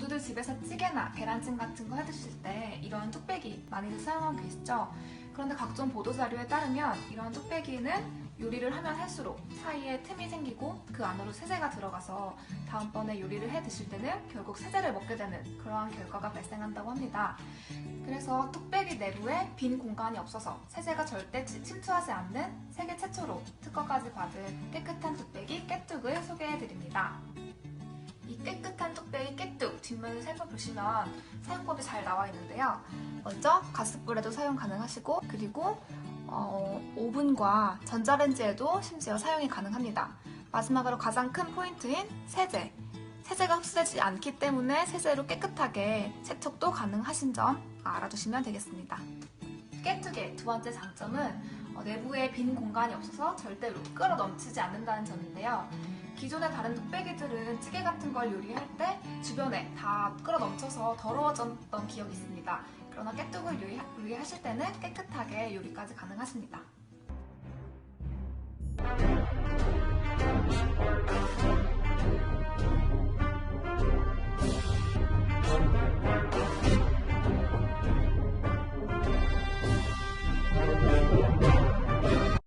모두들 집에서 찌개나 계란찜 같은 거 해드실 때 이런 뚝배기 많이들 사용하고 계시죠? 그런데 각종 보도자료에 따르면 이런 뚝배기는 요리를 하면 할수록 사이에 틈이 생기고 그 안으로 세제가 들어가서 다음번에 요리를 해 드실 때는 결국 세제를 먹게 되는 그러한 결과가 발생한다고 합니다. 그래서 뚝배기 내부에 빈 공간이 없어서 세제가 절대 치- 침투하지 않는 세계 최초로 특허까지 받은 깨끗한 뚝배기 뒷면을 살펴보시면 사용법이 잘 나와 있는데요. 먼저 가스불에도 사용 가능하시고 그리고 어, 오븐과 전자레인지에도 심지어 사용이 가능합니다. 마지막으로 가장 큰 포인트인 세제. 세제가 흡수되지 않기 때문에 세제로 깨끗하게 세척도 가능하신 점 알아두시면 되겠습니다. 깨뚝의 두 번째 장점은 어, 내부에 빈 공간이 없어서 절대로 끌어 넘치지 않는다는 점인데요. 기존의 다른 뚝배기들은 찌개 같은 걸 요리할 때 주변에 다 끌어 넘쳐서 더러워졌던 기억이 있습니다. 그러나 깨뚝을 요리, 요리하실 때는 깨끗하게 요리까지 가능하십니다.